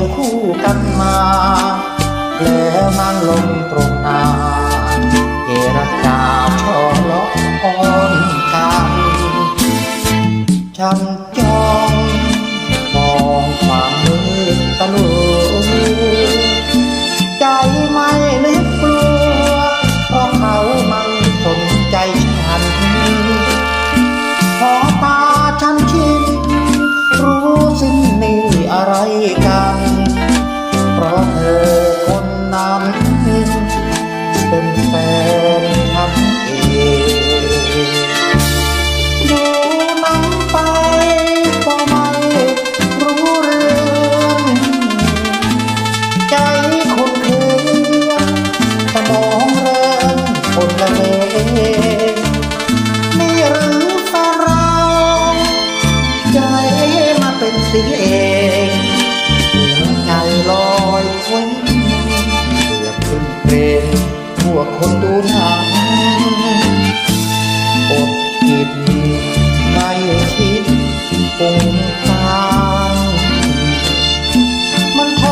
ยงคู่กันมา แล้วนั่งลงตรงน้าเจรจาชอเลาะอ้อนกัน ฉันจ้องมองความมืดตะลุใจไม่นึกกลัวเพราะเขาไม่สนใจฉันพอตาฉันชินรู้สิ้นนี่อะไรกัน เป็นแฟนฉันเองดูหนังไปก็ไม่รู้เรื่องใจคนเคืองสมองเริ่มคนละเลงนี่หรือแฟนเราใจมาเป็นเสียเอง คนดูหนังอดกินไม่คิดปรุงตางมันท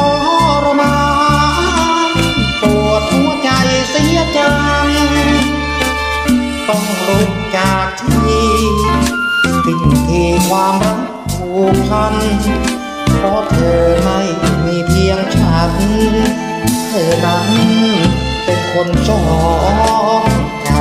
รมานปวดหัวใจเสียจังต้องลุกจากที่สิ่งที่ความรักผูกพันเพราะเธอไม่มีเพียงฉัน คนสองใจ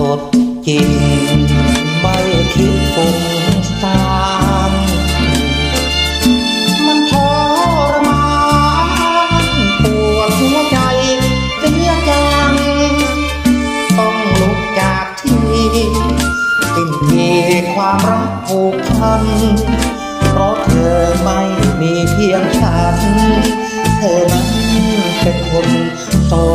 อดกินไม่คิดฟุ้ง ผูกพัน เพราะเธอไม่มีเพียงฉัน เธอนั้นเป็นคนต่อ